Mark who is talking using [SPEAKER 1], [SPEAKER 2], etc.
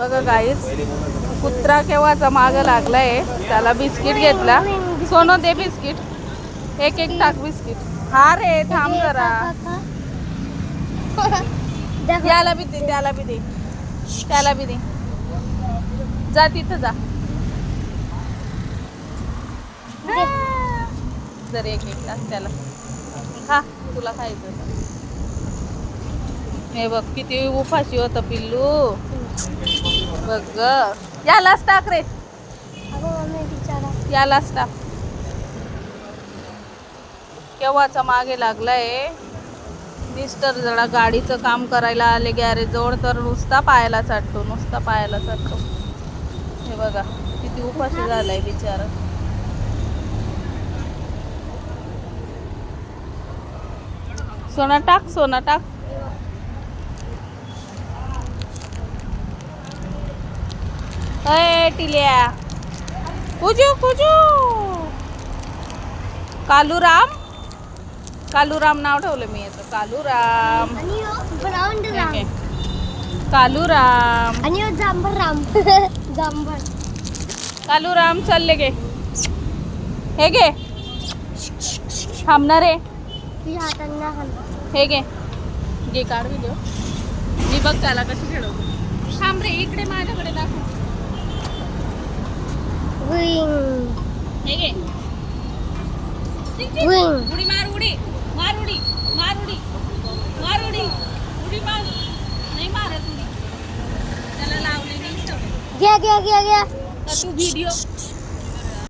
[SPEAKER 1] बघा गाईस कुत्रा केव्हाचा माग लागलाय? त्याला बिस्किट घेतला. सोनं दे बिस्किट. एक एक टाक बिस्किट. हा रे थांब जरा. त्याला बी दे त्याला बी दे. त्याला बी दे. जा तिथं जा. जर एक एक टाक त्याला. खा तुला खायचं. हे बघ किती उपाशी होतं पिल्लू. बघ ग यालाच टाक रे. यालाच टाक. केव्हाचा मागे लागलाय? मिस्टर जरा गाडीचं काम करायला आले गॅरेज जवळ तर नुसता पायाला चाटतो नुसता पायाला चाटतो. हे बघा किती उपाशी झालाय बिचारा. सोना टाक सोना टाक. अय टिल्या. कुजू कुजू. कालूराम? कालूराम नाव ठेवलं मी याचं. कालूराम.
[SPEAKER 2] ब्राऊन
[SPEAKER 1] आहे. कालूराम.
[SPEAKER 2] आणि जांभर राम. जांभर
[SPEAKER 1] कालूराम चालले गे. हे घे थांबणार आहे.
[SPEAKER 2] तुझ्या हातांना खाल्लं
[SPEAKER 1] हे घे घे काढ व्हिडिओ मी बघ त्याला कशी खेळवतो. थांब रे इकडे माझ्याकडे दाखव. उडी मार उडी मार उडी मार उडी मार उडी उडी मार नाही मारत उडी त्याला लावले नाही
[SPEAKER 2] घ्या घ्या घ्या घ्या
[SPEAKER 1] तू व्हिडिओ